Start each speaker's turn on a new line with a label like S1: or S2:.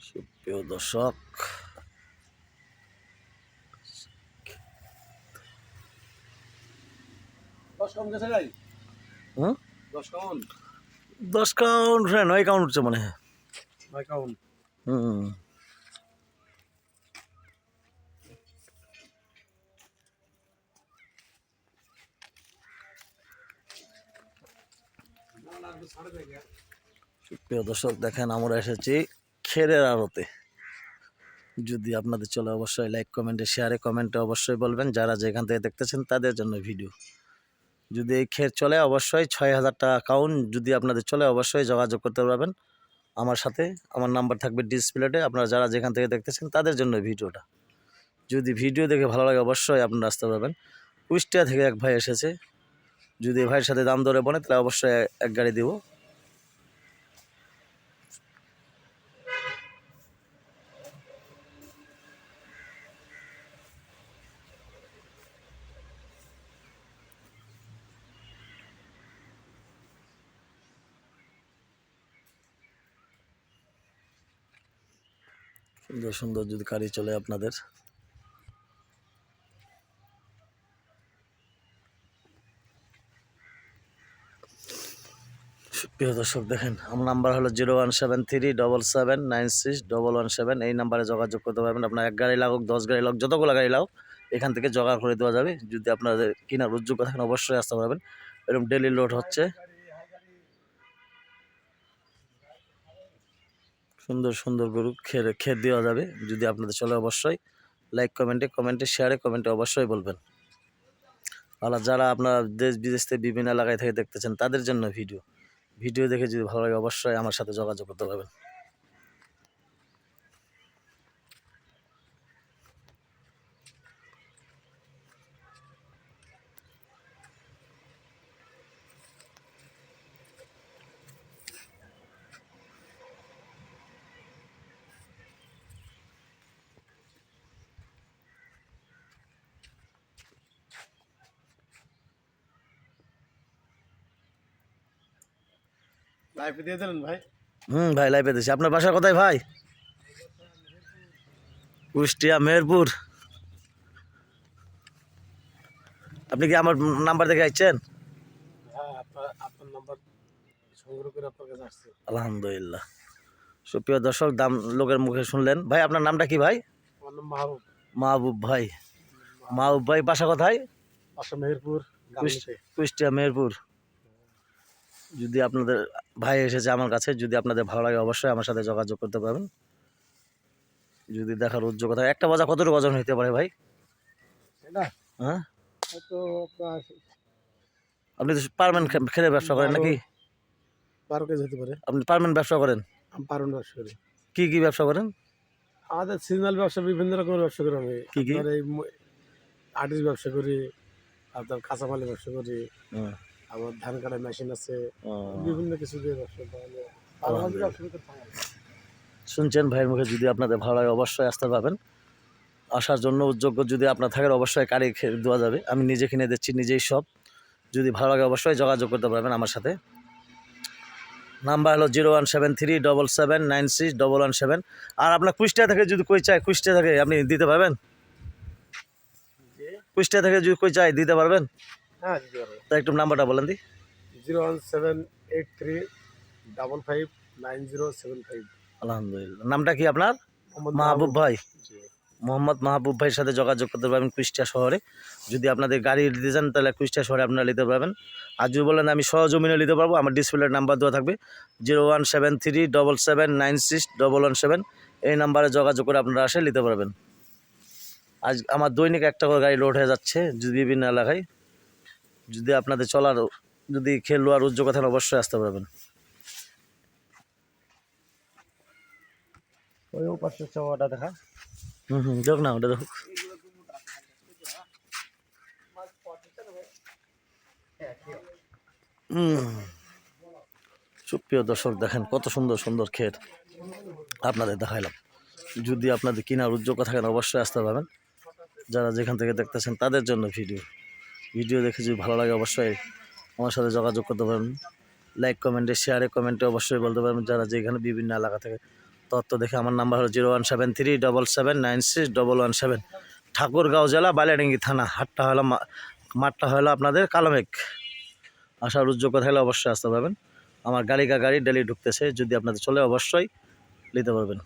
S1: সুপ্রিয় দর্শক
S2: দশ কাউন্ট কাউন্ট
S1: হ্যাঁ? নয় কাউন্ট উঠছে মনে হয়।
S2: নয় কাউন্ট
S1: হুম। সুপ্রিয় দর্শক দেখেন আমরা এসেছি। খেরের আড়তে। যদি আপনাদের চলে অবশ্যই লাইক কমেন্টে শেয়ারে কমেন্টে অবশ্যই বলবেন। যারা যেখান থেকে দেখতেছেন তাদের জন্য ভিডিও যদি এই খের চলে অবশ্যই ছয় হাজার টাকা অ্যাকাউন্ট যদি আপনাদের চলে অবশ্যই যোগাযোগ করতে পারবেন আমার সাথে। আমার নাম্বার থাকবে ডিসপ্লেটে আপনারা যারা যেখান থেকে দেখতেছেন তাদের জন্য ভিডিওটা যদি ভিডিও দেখে ভালো লাগে অবশ্যই আপনারা আসতে পারবেন। কুষ্টিয়া থেকে এক ভাই এসেছে। যদি ভাইয়ের সাথে দাম দরে বনে তাহলে অবশ্যই এক গাড়ি দিব। সুন্দর সুন্দর যদি গাড়ি চলে আপনাদের। প্রিয় দর্শক, দেখেন, আমার নাম্বার হলো zero one seven three double seven nine six double one seven এই নাম্বারে যোগাযোগ করতে পারবেন। আপনার এক গাড়ি লাগুক, দশ গাড়ি লাগুক, যতগুলো গাড়ি লাগুক এখান থেকে জোগাড় করে দেওয়া যাবে। যদি আপনাদের কেনার উদ্যোগ থাকেন, অবশ্যই আসতে পারবেন। এরকম ডেলি লোড হচ্ছে। সুন্দর সুন্দর গরু খেয়ে খেয়ে দেওয়া যাবে। যদি আপনাদের চলে অবশ্যই লাইক কমেন্টে কমেন্টে শেয়ারে কমেন্টে অবশ্যই বলবেন। আর যারা আপনারা দেশ বিদেশ থেকে বিভিন্ন এলাকায় থেকে দেখতেছেন, তাদের জন্য ভিডিও ভিডিও দেখে যদি ভালো লাগে অবশ্যই আমার সাথে যোগাযোগ করতে পারবেন।
S2: লাইফে দিয়ে দিলেন ভাই?
S1: হুম ভাই লাইভে দিচ্ছি আপনার বাসা কোথায় ভাই? কুষ্টিয়া মেহেরপুর। আপনি কি আমার নাম্বার দেখে আসছেন?
S2: হ্যাঁ
S1: আলহামদুলিল্লাহ। সুপ্রিয় দর্শক দাম লোকের মুখে শুনলেন। ভাই আপনার নামটা কি ভাই?
S2: মাহবুব।
S1: মাহবুব ভাই। মাহবুব ভাই বাসা কোথায়?
S2: মেহেরপুর
S1: কুষ্টিয়া মেহেরপুর। যদি আপনাদের ভাই এসেছে আমার কাছে যদি আপনাদের ভালো লাগে অবশ্যই আমার সাথে যোগাযোগ করতে পারবেন। যদি দেখার উদ্যোগতা একটা বাজা কতটুকু ওজন হইতে পারে ভাই? হ্যাঁ? আপনি তো পারমেন্ট খেলে ব্যবসা করেন নাকি?
S2: বারো কেজি হতে পারে।
S1: আপনি পারমেন্ট ব্যবসা করেন?
S2: আমি ব্যবসা করি।
S1: কি কি ব্যবসা করেন?
S2: আমাদের সিজনাল ব্যবসা বিভিন্ন রকমের ব্যবসা করি আমি।
S1: কি কি?
S2: আর্টিস্ট ব্যবসা করি আপনার কাঁচামালের ব্যবসা করি। আমার ধান কাটার মেশিন আছে বিভিন্ন কিছু দিয়ে ব্যবসা।
S1: শুনছেন ভাইয়ের মুখে যদি আপনাদের ভালো লাগে অবশ্যই আসতে পারবেন আসার জন্য উদ্যোগ্য যদি আপনার থাকেন অবশ্যই খে- দেওয়া যাবে। আমি নিজে কিনে দিচ্ছি নিজেই সব। যদি ভালো লাগে অবশ্যই যোগাযোগ করতে পারবেন আমার সাথে। নাম্বার হলো zero one seven three double seven nine six double one seven. আর আপনার কুষ্টিয়া থেকে যদি কই চায় কুষ্টিয়া থেকে আপনি দিতে পারবেন? কুষ্টিয়া থেকে যদি কই চায় দিতে পারবেন?
S2: হ্যাঁ দিতে পারব
S1: তা একটু নাম্বারটা বলেন দি।
S2: Zero one seven eight three double five nine zero seven five.
S1: আলহামদুলিল্লাহ। নামটা কি আপনার? মাহবুব ভাই। মোহাম্মদ মাহবুব ভাইয়ের সাথে যোগাযোগ করতে পারবেন কুষ্টিয়া শহরে। যদি আপনাদের গাড়ি নিতে চান তাহলে কুষ্টিয়া শহরে আপনারা নিতে পারবেন। আর যদি বলেন আমি সহজমিনে নিতে পারব আমার ডিসপ্লের নাম্বার দেওয়া থাকবে। Zero one seven three double seven nine six double one seven. এই নাম্বারে যোগাযোগ করে আপনারা আসে নিতে পারবেন। আজ আমার দৈনিক একটা করে গাড়ি লোড হয়ে যাচ্ছে যদি বিভিন্ন এলাকায়। যদি আপনাদের চলার যদি খেলো আর উদ্যোগ থাকেন অবশ্যই আসতে পারবেন।
S2: ওই পাশে চাওয়াটা দেখা।
S1: হুম হুম দেখ না ওটা সুপ্রিয় দর্শক দেখেন কত সুন্দর সুন্দর ক্ষেত আপনাদের দেখাইলাম। যদি আপনাদের কেনার উদ্যোগ থাকেন অবশ্যই আসতে পারবেন। যারা যেখান থেকে দেখতেছেন তাদের জন্য ভিডিও। ভিডিও দেখে যদি ভালো লাগে অবশ্যই আমার সাথে যোগাযোগ করতে পারবেন লাইক কমেন্টে শেয়ারে কমেন্টে অবশ্যই বলতে পারবেন যারা যেখানে বিভিন্ন এলাকা থেকে তত্ত্ব দেখে। আমার নাম্বার হলো zero one seven three double seven nine double one seven Thakurgaon জেলা বালিয়াডাঙ্গি থানা। হাটটা হলো মাঠটা হলো আপনাদের কালামেক আসার উদ্যোগ থাকলে অবশ্যই আসতে পারবেন। আমার গাড়ি কা গাড়ি ডেলি ঢুকতেছে। যদি আপনাদের চলে, অবশ্যই নিতে পারবেন।